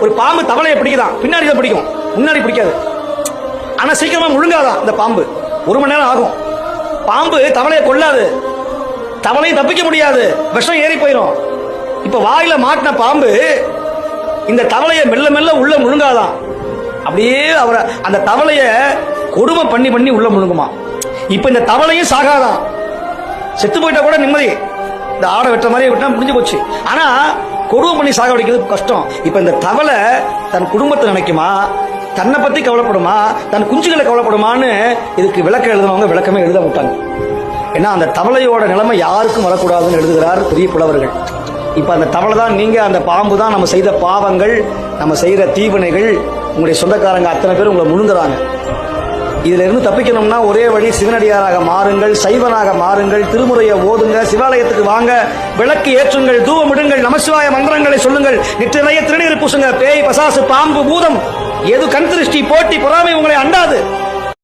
ஒரு பாம்பு தவளையை பிடிக்குதான். பின்னாடி தான் பிடிக்கும். முன்னாடி பிடிக்காது. ஆனா சீக்கிரமா முழுங்காதான் இந்த பாம்பு. ஒரு மணி நேரம் ஆகும். பாம்பு தவளையை கொல்லாது தவளையை தப்பிக்க முடியாது. விஷம் ஏறி போயிடும் இப்ப வாயில மாட்டின பாம்பு இந்த தவளையை மெல்ல மெல்ல உள்ள முழுங்காதான். அப்படியே அவரை அந்த தவளைய கொடுமை பண்ணி பண்ணி உள்ள முழுங்குமா. இப்ப இந்த தவளையும் சாகாதான். செத்து போயிட்டா கூட நிம்மதி. இந்த ஆடை வெட்ட மாதிரி விட்டா முடிஞ்சு போச்சு. ஆனா கொடுமை பண்ணி சாகடிக்கிறது கஷ்டம். இப்ப இந்த தவளை தன் குடும்பத்தை நினைக்குமா? தன்னை பத்தி கவலைப்படுமா? தன் குஞ்சுகளை கவலைப்படுமான்னு இதுக்கு விளக்கம் எழுதினவங்க விளக்கமே எழுத மாட்டாங்க. ஏன்னா அந்த தவளையோட நிலைமை யாருக்கும் வரக்கூடாதுன்னு எழுதுகிறார் பெரிய புலவர்கள். இப்ப அந்த தவளை தான் நீங்க அந்த பாம்பு தான் நம்ம செய்த பாவங்கள் நம்ம செய்யற தீவினைகள் உங்களுடைய சொந்தக்காரங்க அத்தனை பேர் உங்களை முழுங்குறாங்க. இதுல இருந்து தப்பிக்கணும்னா ஒரே வழி சிவனடியாராக மாறுங்கள் சைவனாக மாறுங்கள் திருமுறையை ஓதுங்க சிவாலயத்துக்கு வாங்க விளக்கு ஏற்றுங்கள் தூவமிடுங்கள் நமசிவாய மந்திரங்களை சொல்லுங்கள் நெற்று நிறைய திருநீர் பூசுங்க பேய் பசாசு பாம்பு பூதம் எது கண் திருஷ்டி போட்டி புற